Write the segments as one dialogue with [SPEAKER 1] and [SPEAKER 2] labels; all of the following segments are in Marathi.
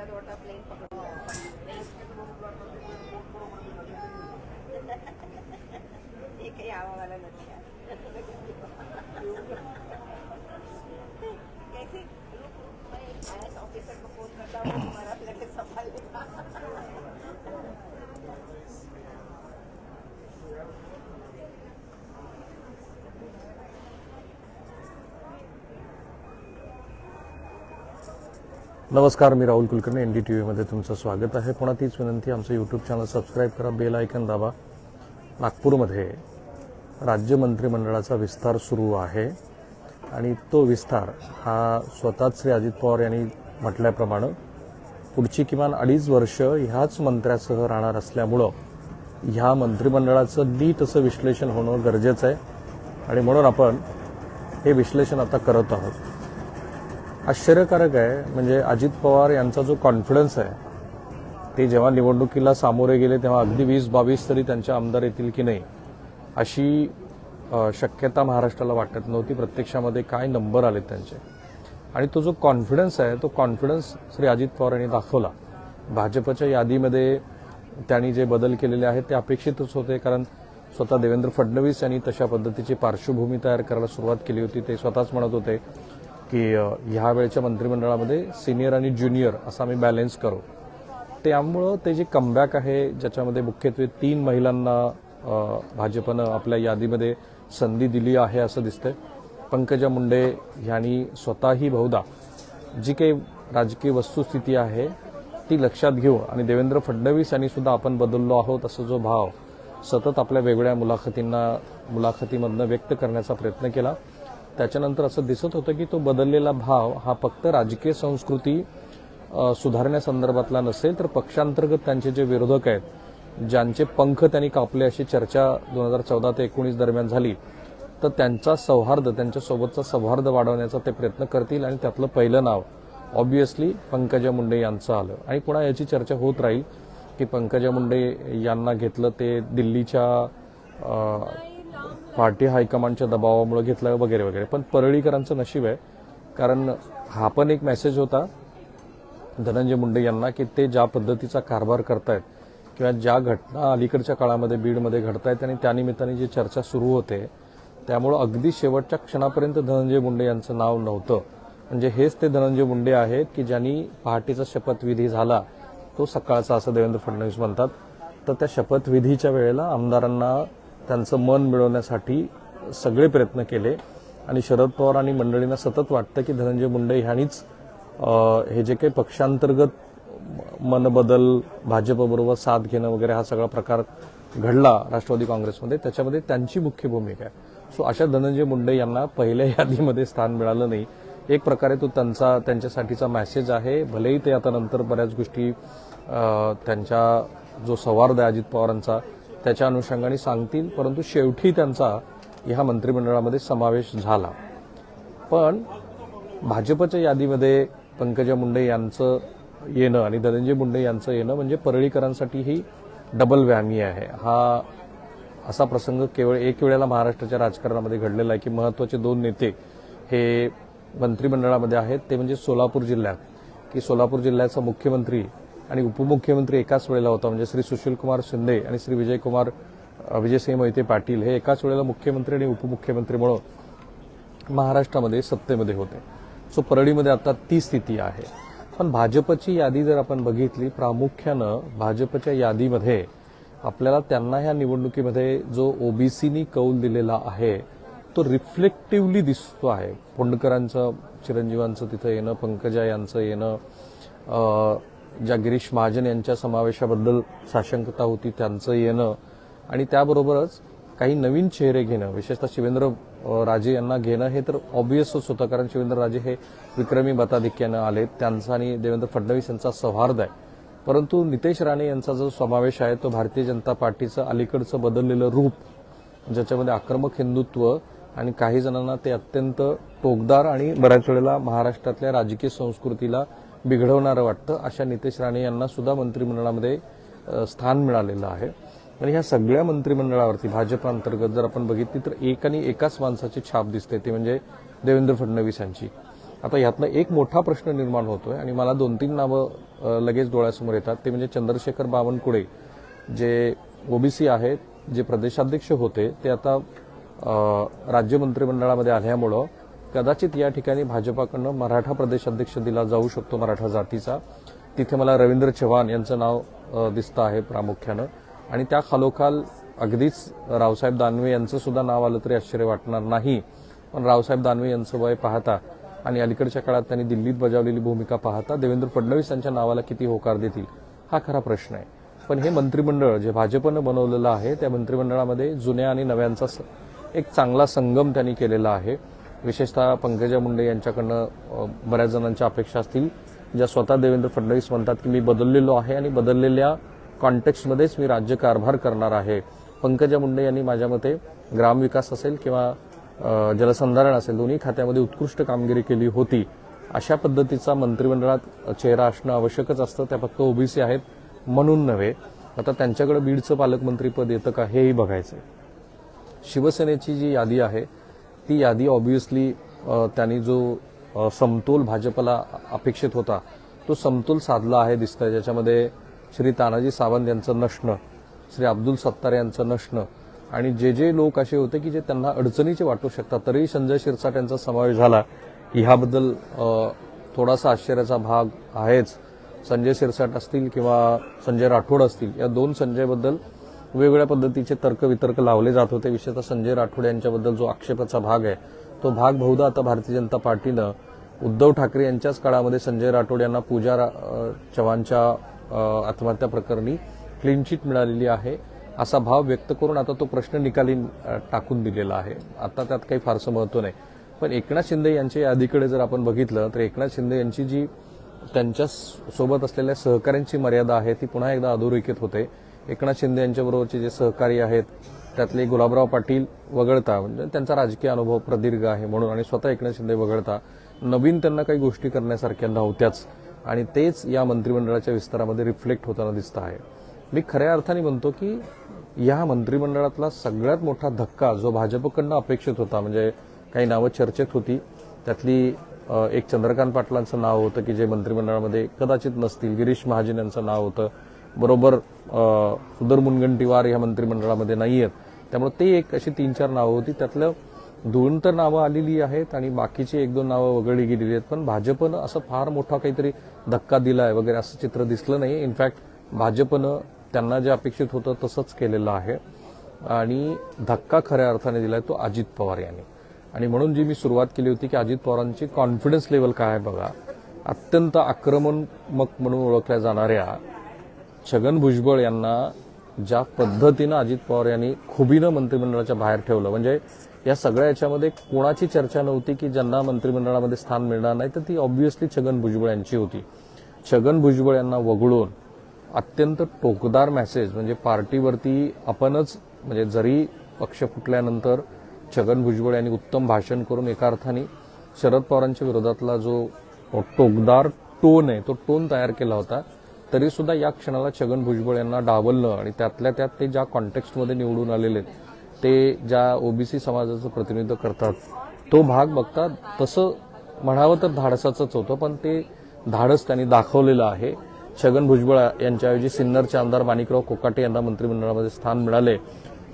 [SPEAKER 1] छोटा छोटा प्लेन पकडतो
[SPEAKER 2] नमस्कार मी Rahul Kulkarni N D T व्हीमध्ये तुमचं स्वागत आहे. पुन्हा तीच विनंती आमचं यूट्यूब चॅनल सबस्क्राईब करा बेल आयकन दाबा. नागपूरमध्ये राज्य मंत्रिमंडळाचा विस्तार सुरू आहे. आणि तो विस्तार हा स्वतःच श्री अजित पवार यांनी म्हटल्याप्रमाणे पुढची किमान अडीच वर्ष ह्याच मंत्र्यासह राहणार असल्यामुळं ह्या मंत्रिमंडळाचं नीट असं विश्लेषण होणं गरजेचं आहे. आणि म्हणून आपण हे विश्लेषण आता करत आहोत. आश्चर्यकारक आहे. म्हणजे अजित पवार यांचा जो कॉन्फिडन्स आहे ते जेव्हा निवडणुकीला सामोरे गेले तेव्हा अगदी वीस बावीस तरी त्यांच्या आमदार येतील की नाही अशी शक्यता महाराष्ट्राला वाटत नव्हती. प्रत्यक्षामध्ये काय नंबर आले त्यांचे? आणि तो जो कॉन्फिडन्स आहे तो कॉन्फिडन्स श्री अजित पवार यांनी दाखवला. भाजपच्या यादीमध्ये त्यांनी जे बदल केलेले आहेत ते अपेक्षितच होते कारण स्वतः देवेंद्र फडणवीस यांनी तशा पद्धतीची पार्श्वभूमी तयार करायला सुरुवात केली होती. ते स्वतःच म्हणत होते की ह्या वेळच्या मंत्रिमंडळामध्ये सिनियर आणि ज्युनियर असं आम्ही बॅलेन्स करू. त्यामुळं ते जे कमबॅक आहे ज्याच्यामध्ये मुख्यत्वे तीन महिलांना भाजपनं आपल्या यादीमध्ये संधी दिली आहे असं दिसतंय. पंकजा मुंडे यांनी स्वतःही बहुधा जी काही राजकीय वस्तुस्थिती आहे ती लक्षात घेऊ आणि देवेंद्र फडणवीस यांनी सुद्धा आपण बदललो आहोत असा जो भाव सतत आपल्या वेगवेगळ्या मुलाखतींना मुलाखतीमधनं व्यक्त करण्याचा प्रयत्न केला. त्याच्यानंतर असं दिसत होतं की तो बदललेला भाव हा फक्त राजकीय संस्कृती सुधारण्यासंदर्भातला नसेल तर पक्षांतर्गत त्यांचे जे विरोधक आहेत ज्यांचे पंख त्यांनी कापले अशी चर्चा दोन हजार चौदा ते एकोणीस दरम्यान झाली तर त्यांचा सौहार्द त्यांच्यासोबतचा सौहार्द वाढवण्याचा ते प्रयत्न करतील आणि त्यातलं पहिलं नाव ऑब्विसली पंकजा मुंडे यांचं आलं. आणि पुन्हा याची चर्चा होत राहील की पंकजा मुंडे यांना घेतलं ते दिल्लीच्या पार्टी हायकमांडच्या दबावामुळे घेतलं वगैरे वगैरे. पण परळीकरांचं नशीब आहे. कारण हा पण एक मेसेज होता धनंजय मुंडे यांना की ते ज्या पद्धतीचा कारभार करतायत किंवा ज्या घटना अलीकडच्या काळामध्ये बीडमध्ये घडतायत आणि त्यानिमित्ताने जी चर्चा सुरू होते त्यामुळं अगदी शेवटच्या क्षणापर्यंत धनंजय मुंडे यांचं नाव नव्हतं. म्हणजे हेच ते धनंजय मुंडे आहेत की ज्यांनी पहाटेचा शपथविधी झाला तो सकाळचा असं देवेंद्र फडणवीस म्हणतात. तर त्या शपथविधीच्या वेळेला आमदारांना त्यांचं मन मिळवण्यासाठी सगळे प्रयत्न केले. आणि शरद पवार आणि मंडळींना सतत वाटतं की धनंजय मुंडे ह्यांनीच हे जे काही पक्षांतर्गत मनबदल भाजपबरोबर साथ घेणं वगैरे हा सगळा प्रकार घडला राष्ट्रवादी काँग्रेसमध्ये त्याच्यामध्ये त्यांची मुख्य भूमिका आहे. सो अशा धनंजय मुंडे यांना पहिल्या यादीमध्ये स्थान मिळालं नाही. एक प्रकारे तो त्यांचा त्यांच्यासाठीचा मेसेज आहे. भलेही ते आता नंतर बऱ्याच गोष्टी त्यांच्या जो संवाद आहे अजित पवारांचा त्याच्या अनुषंगाने सांगतील परंतु शेवटी त्यांचा ह्या मंत्रिमंडळामध्ये समावेश झाला. पण भाजपच्या यादीमध्ये पंकजा मुंडे यांचं येणं आणि धनंजय मुंडे यांचं येणं म्हणजे परळीकरांसाठी ही डबल व्यामी आहे. हा असा प्रसंग केवळ एक वेळेला महाराष्ट्राच्या राजकारणामध्ये घडलेला आहे की महत्त्वाचे दोन नेते हे मंत्रिमंडळामध्ये आहेत. ते म्हणजे सोलापूर जिल्ह्यात. की सोलापूर जिल्ह्याचा मुख्यमंत्री आणि उपमुख्यमंत्री एकाच वेळेला होता म्हणजे श्री सुशीलकुमार शिंदे आणि श्री विजयकुमार विजयसिंह मोहिते पाटील हे एकाच वेळेला मुख्यमंत्री आणि उपमुख्यमंत्री म्हणून महाराष्ट्रामध्ये सत्तेमध्ये होते. सो परळीमध्ये आता ती स्थिती आहे. पण भाजपची यादी जर आपण बघितली प्रामुख्यानं भाजपच्या यादीमध्ये आपल्याला त्यांना ह्या निवडणुकीमध्ये जो ओबीसीनी कौल दिलेला आहे तो रिफ्लेक्टिव्हली दिसतो आहे. पोंडकरांचं चिरंजीवांचं तिथं येणं पंकजा यांचं येणं ज्या गिरीश महाजन यांच्या समावेशाबद्दल साशंकता होती त्यांचं येणं आणि त्याबरोबरच काही नवीन चेहरे घेणं विशेषतः शिवेंद्र राजे यांना घेणं हे तर ऑब्वियसच होतं. कारण शिवेंद्र राजे हे विक्रमी मताधिक्यानं आले त्यांचा आणि देवेंद्र फडणवीस यांचा सौहार्द आहे. परंतु नितेश राणे यांचा जो समावेश आहे तो भारतीय जनता पार्टीचं अलीकडचं बदललेलं रूप ज्याच्यामध्ये आक्रमक हिंदुत्व आणि काही जणांना ते अत्यंत टोकदार आणि बऱ्याच वेळेला महाराष्ट्रातल्या राजकीय संस्कृतीला बिघडवणारं वाटतं. अशा नितेश राणे यांना सुद्धा मंत्रिमंडळामध्ये स्थान मिळालेलं आहे. आणि ह्या सगळ्या मंत्रिमंडळावरती भाजप अंतर्गत जर आपण बघितली तर एक आणि एकाच माणसाची छाप दिसते ती म्हणजे देवेंद्र फडणवीस यांची. आता ह्यातनं एक मोठा प्रश्न निर्माण होतोय आणि मला दोन तीन नावं लगेच डोळ्यासमोर येतात. ते म्हणजे चंद्रशेखर बावनकुळे जे ओबीसी आहेत जे प्रदेशाध्यक्ष होते ते आता राज्य मंत्रिमंडळामध्ये आल्यामुळं कदाचित या ठिकाणी भाजपाकडनं मराठा प्रदेश अध्यक्ष दिला जाऊ शकतो मराठा जातीचा. तिथे मला रवींद्र चव्हाण यांचं नाव दिसतं आहे प्रामुख्यानं. आणि त्या खालोखाल अगदीच रावसाहेब दानवे यांचं सुद्धा नाव आलं तरी आश्चर्य वाटणार नाही. पण रावसाहेब दानवे यांचं वय पाहता आणि अलीकडच्या काळात त्यांनी दिल्लीत बजावलेली भूमिका पाहता देवेंद्र फडणवीस यांच्या नावाला किती होकार देतील हा खरा प्रश्न आहे. पण हे मंत्रिमंडळ जे भाजपनं बनवलेलं आहे त्या मंत्रिमंडळामध्ये जुन्या आणि नव्यांचा स- एक चांगला संगम त्यांनी केलेला आहे. विशेषतः पंकजा मुंडे यांच्याकडनं बऱ्याच जणांच्या अपेक्षा असतील. ज्या स्वतः देवेंद्र फडणवीस म्हणतात की मी बदललेलो आहे आणि बदललेल्या कॉन्टेक्स्टमध्येच मी राज्यकारभार करणार आहे. पंकजा मुंडे यांनी माझ्या मते ग्रामविकास असेल किंवा जलसंधारण असेल दोन्ही खात्यामध्ये उत्कृष्ट कामगिरी केली होती. अशा पद्धतीचा मंत्रिमंडळात चेहरा असणं आवश्यकच असतं. त्या फक्त ओबीसी आहेत म्हणून नव्हे. आता त्यांच्याकडे बीडचं पालकमंत्रीपद येतं का हेही बघायचं आहे. शिवसेनेची जी यादी आहे ती यादी ऑब्व्हियसली त्यांनी जो समतोल भाजपला अपेक्षित होता तो समतोल साधला आहे दिसतंय. ज्याच्यामध्ये श्री तानाजी सावंत यांचं नसणं श्री अब्दुल सत्तार यांचं नसणं आणि जे जे लोक असे होते की जे त्यांना अडचणीचे वाटू शकतात. तरीही संजय शिरसाट यांचा समावेश झाला. ह्याबद्दल थोडासा आश्चर्याचा भाग आहेच. संजय शिरसाट असतील किंवा संजय राठोड असतील या दोन संजयबद्दल वेगवेगळ्या पद्धतीचे तर्कवितर्क लावले जात होते. विशेषतः संजय राठोड यांच्याबद्दल जो आक्षेपाचा भाग आहे तो भाग बहुधा आता भारतीय जनता पार्टीनं उद्धव ठाकरे यांच्याच काळामध्ये संजय राठोड यांना पूजा चव्हाणच्या आत्महत्या प्रकरणी क्लीन चिट मिळालेली आहे. असा भाव व्यक्त करून आता तो प्रश्न निकाली टाकून दिलेला आहे. आता त्यात काही फारसं महत्त्व नाही. पण एकनाथ शिंदे यांच्या यादीकडे जर आपण बघितलं तर एकनाथ शिंदे यांची जी त्यांच्यासोबत असलेल्या सहकाऱ्यांची मर्यादा आहे ती पुन्हा एकदा अधोरेखित होते. एकनाथ शिंदे यांच्याबरोबरचे जे सहकारी आहेत त्यातले गुलाबराव पाटील वगळता म्हणजे त्यांचा राजकीय अनुभव प्रदीर्घ आहे म्हणून आणि स्वतः एकनाथ शिंदे वगळता नवीन त्यांना काही गोष्टी करण्यासारख्या नव्हत्याच आणि तेच या मंत्रिमंडळाच्या विस्तारामध्ये रिफ्लेक्ट होताना दिसत आहे. मी खऱ्या अर्थाने म्हणतो की या मंत्रिमंडळातला सगळ्यात मोठा धक्का जो भाजपकडनं अपेक्षित होता म्हणजे काही नावं चर्चेत होती त्यातली एक चंद्रकांत पाटलांचं नाव होतं की जे मंत्रिमंडळामध्ये कदाचित नसतील गिरीश महाजन यांचं नाव होतं बरोबर सुधर मुनगंटीवार या मंत्रिमंडळामध्ये नाही आहेत त्यामुळे ते एक अशी तीन चार नावं होती. त्यातलं दोन तर नावं आलेली आहेत आणि बाकीची एक दोन नावं वगळली गेलेली आहेत. पण भाजपनं असं फार मोठा काहीतरी धक्का दिला आहे वगैरे असं चित्र दिसलं नाही इनफॅक्ट भाजपनं त्यांना जे अपेक्षित होतं तसंच केलेलं आहे. आणि धक्का खऱ्या अर्थाने दिलाय तो अजित पवार यांनी. आणि म्हणून जी मी सुरुवात केली होती की अजित पवारांची कॉन्फिडन्स लेवल काय आहे बघा. अत्यंत आक्रमणात्मक म्हणून ओळखल्या जाणाऱ्या छगन भुजबळ यांना ज्या पद्धतीनं अजित पवार यांनी खुबीनं मंत्रिमंडळाच्या बाहेर ठेवलं म्हणजे या सगळ्या याच्यामध्ये कोणाची चर्चा नव्हती की ज्यांना मंत्रिमंडळामध्ये स्थान मिळणार नाही तर ती ऑब्व्हियसली छगन भुजबळ यांची होती. छगन भुजबळ यांना वगळून अत्यंत टोकदार मेसेज म्हणजे पार्टीवरती आपणच म्हणजे जरी पक्ष फुटल्यानंतर छगन भुजबळ यांनी उत्तम भाषण करून एका अर्थाने शरद पवारांच्या विरोधातला जो टोकदार टोन आहे तो टोन तयार केला होता तरी सुद्धा या क्षणाला छगन भुजबळ यांना डावलणं आणि त्यातल्या त्यात ते ज्या कॉन्टेक्स्टमध्ये निवडून आलेले आहेत, ते ज्या ओबीसी समाजाचं प्रतिनिधित्व करतात तो भाग बघता तसं म्हणावं तर धाडसाचंच होतं पण ते धाडस त्यांनी दाखवलेलं आहे. छगन भुजबळ यांच्याऐवजी सिन्नरचे आमदार माणिकराव कोकाटे यांना मंत्रिमंडळामध्ये स्थान मिळाले.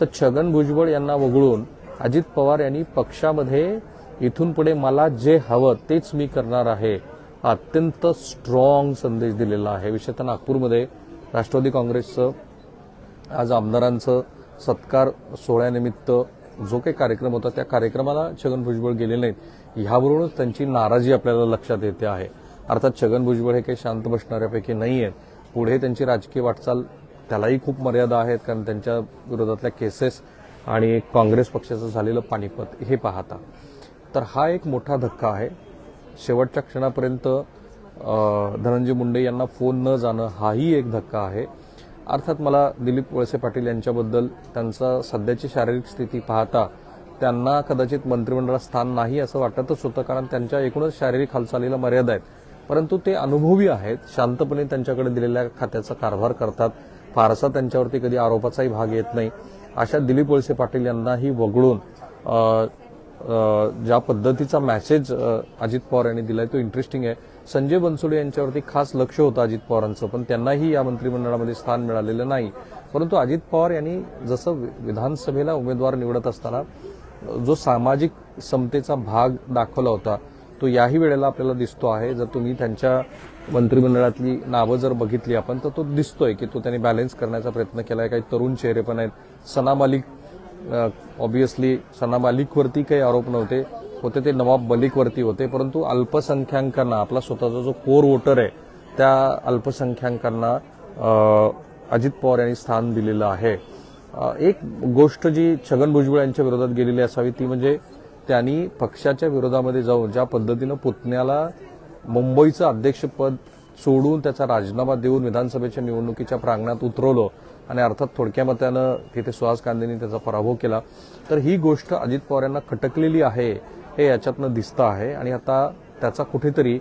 [SPEAKER 2] तर छगन भुजबळ यांना वगळून अजित पवार यांनी पक्षामध्ये इथून पुढे मला जे हवं तेच मी करणार आहे. हा अत्यंत स्ट्रॉंग संदेश दिलेला आहे. विशेषतः नागपूरमध्ये राष्ट्रवादी काँग्रेसचं आज आमदारांचं सत्कार सोहळ्यानिमित्त जो काही कार्यक्रम होता त्या कार्यक्रमाला छगन भुजबळ गेले नाहीत. ह्यावरूनच त्यांची नाराजी आपल्याला लक्षात येते आहे. अर्थात छगन भुजबळ हे काही शांत बसणाऱ्यापैकी नाही आहेत पुढे त्यांची राजकीय वाटचाल त्यालाही खूप मर्यादा आहेत कारण त्यांच्या विरोधातल्या केसेस आणि काँग्रेस पक्षाचं झालेलं पानिपत हे पाहता. तर हा एक मोठा धक्का आहे. शेवटच्या क्षणापर्यंत धनंजय मुंडे यांना फोन न जाणं हाही एक धक्का आहे. अर्थात मला दिलीप वळसे पाटील यांच्याबद्दल त्यांचा सध्याची शारीरिक स्थिती पाहता त्यांना कदाचित मंत्रिमंडळात स्थान नाही असं वाटतच होतं कारण त्यांच्या एकूणच शारीरिक हालचालीला मर्यादा आहेत. परंतु ते अनुभवी आहेत शांतपणे त्यांच्याकडे दिलेल्या खात्याचा कारभार करतात. फारसा त्यांच्यावरती कधी आरोपाचाही भाग येत नाही. अशा दिलीप वळसे पाटील यांनाही वगळून ज्या पद्धतीचा मॅसेज अजित पवार यांनी दिलाय तो इंटरेस्टिंग आहे. संजय बनसोडे यांच्यावरती खास लक्ष होतं अजित पवारांचं पण त्यांनाही या मंत्रिमंडळामध्ये स्थान मिळालेलं नाही. परंतु अजित पवार यांनी जसं विधानसभेला उमेदवार निवडत असताना जो सामाजिक समतेचा भाग दाखवला होता तो याही वेळेला आपल्याला दिसतो आहे. जर तुम्ही त्यांच्या मंत्रिमंडळातली नावं जर बघितली आपण तर तो दिसतोय की तो त्यांनी बॅलन्स करण्याचा प्रयत्न केलाय. काही तरुण चेहरे पण आहेत. सना मालिक ऑब्विसली सना मालिकवरती काही आरोप नव्हते. होते ते नवाब मलिकवरती होते परंतु अल्पसंख्याकांना आपला स्वतःचा जो कोर वोटर आहे त्या अल्पसंख्याकांना अजित पवार यांनी स्थान दिलेलं आहे. एक गोष्ट जी छगन भुजबळ यांच्या विरोधात गेलेली असावी ती म्हणजे त्यांनी पक्षाच्या विरोधामध्ये जाऊन ज्या पद्धतीनं पुतण्याला मुंबईचं अध्यक्षपद सोडून त्याचा राजीनामा देऊन विधानसभेच्या निवडणुकीच्या प्रांगणात उतरवलं आणि अर्थात थोडक्या मतानं तिथे सुहास गांधींनी त्याचा पराभव केला. तर ही गोष्ट अजित पवार यांना खटकलेली आहे हे याच्यातनं दिसतं आहे. आणि आता त्याचा कुठेतरी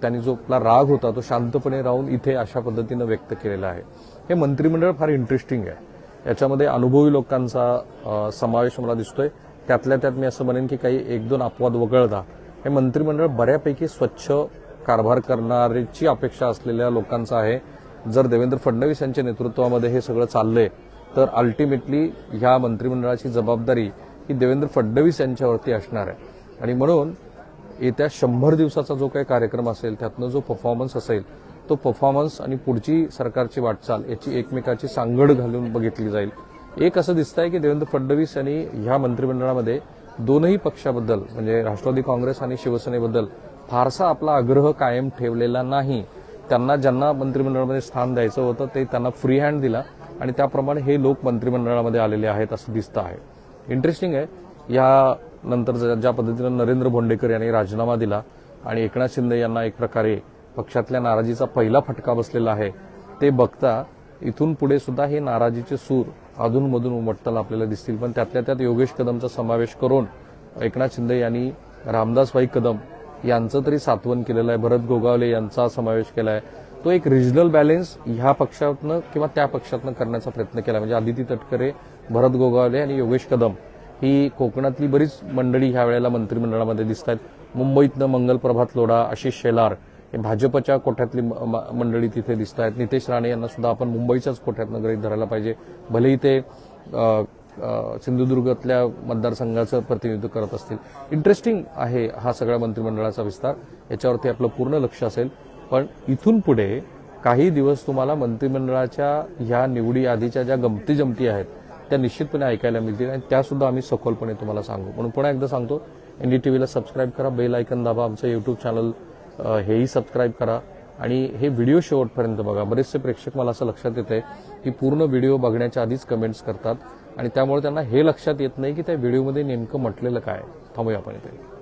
[SPEAKER 2] त्यांनी जो आपला राग होता तो शांतपणे राहून इथे अशा पद्धतीनं व्यक्त केलेला आहे. हे मंत्रिमंडळ फार इंटरेस्टिंग आहे. याच्यामध्ये अनुभवी लोकांचा समावेश मला दिसतोय. त्यातल्या त्यात मी असं म्हणेन की काही एक दोन अपवाद वगळता. हे मंत्रिमंडळ बऱ्यापैकी स्वच्छ कारभार करण्याची अपेक्षा असलेल्या लोकांचा आहे. जर देवेंद्र फडणवीस यांच्या नेतृत्वामध्ये हे सगळं चाललंय तर अल्टिमेटली ह्या मंत्रिमंडळाची जबाबदारी ही देवेंद्र फडणवीस यांच्यावरती असणार आहे. आणि म्हणून येत्या शंभर दिवसाचा जो काही कार्यक्रम असेल त्यातनं जो परफॉर्मन्स असेल तो परफॉर्मन्स आणि पुढची सरकारची वाटचाल याची एकमेकाची सांगड घालून बघितली जाईल. एक असं दिसतंय की देवेंद्र फडणवीस यांनी ह्या मंत्रिमंडळामध्ये दोनही पक्षाबद्दल म्हणजे राष्ट्रवादी काँग्रेस आणि शिवसेनेबद्दल फारसा आपला आग्रह कायम ठेवलेला नाही. त्यांना ज्यांना मंत्रिमंडळामध्ये स्थान द्यायचं होतं ते त्यांना फ्री हँड दिला आणि त्याप्रमाणे हे लोक मंत्रिमंडळामध्ये आलेले आहेत असं दिसतं आहे. इंटरेस्टिंग आहे. या नंतर ज्या- ज्या पद्धतीनं नरेंद्र भोंडेकर यांनी राजीनामा दिला आणि एकनाथ शिंदे यांना एक प्रकारे पक्षातल्या नाराजीचा पहिला फटका बसलेला आहे ते बघता इथून पुढे सुद्धा हे नाराजीचे सूर अधूनमधून उमटताना आपल्याला दिसतील. पण त्यातल्या त्यात योगेश कदमचा समावेश करून एकनाथ शिंदे यांनी रामदासबाई कदम यांचं तरी सातवन केलेलं आहे. भरत गोगावले यांचा समावेश केला आहे तो एक रिजनल बॅलेन्स ह्या पक्षातनं किंवा त्या पक्षातनं करण्याचा प्रयत्न केला म्हणजे आदिती तटकरे भरत गोगावले आणि योगेश कदम ही कोकणातली बरीच मंडळी ह्या वेळेला मंत्रिमंडळामध्ये दिसत आहेत मुंबईतनं मंगल प्रभात लोढा आशिष शेलार हे भाजपच्या कोठ्यातली म- मंडळी तिथे दिसत आहेत नितेश राणे यांना सुद्धा आपण मुंबईच्याच कोठ्यातनं गृहीत धरायला पाहिजे. भलेही ते सिंधुदुर्गातल्या मतदारसंघाचं प्रतिनिधित्व करत असतील. इंटरेस्टिंग आहे हा सगळ्या मंत्रिमंडळाचा विस्तार. याच्यावरती आपलं पूर्ण लक्ष असेल. पण इथून पुढे काही दिवस तुम्हाला मंत्रिमंडळाच्या ह्या निवडी आधीच्या ज्या गमती जमती आहेत त्या निश्चितपणे ऐकायला मिळतील आणि त्यासुद्धा आम्ही सखोलपणे तुम्हाला सांगू. म्हणून पुन्हा एकदा सांगतो एन डी टी व्हीला सबस्क्राईब करा बेल आयकन दाबा आमचं यूट्यूब चॅनल हेही सबस्क्राईब करा. आणि हे व्हिडिओ शेवटपर्यंत बघा. बरेचसे प्रेक्षक मला असं लक्षात येते की पूर्ण व्हिडिओ बघण्याच्या आधीच कमेंट्स करतात. आणि त्यामुळे त्यांना हे लक्षात येत नाही की त्या व्हिडिओमध्ये नेमकं म्हटलेलं काय थांबूया आपण इथे.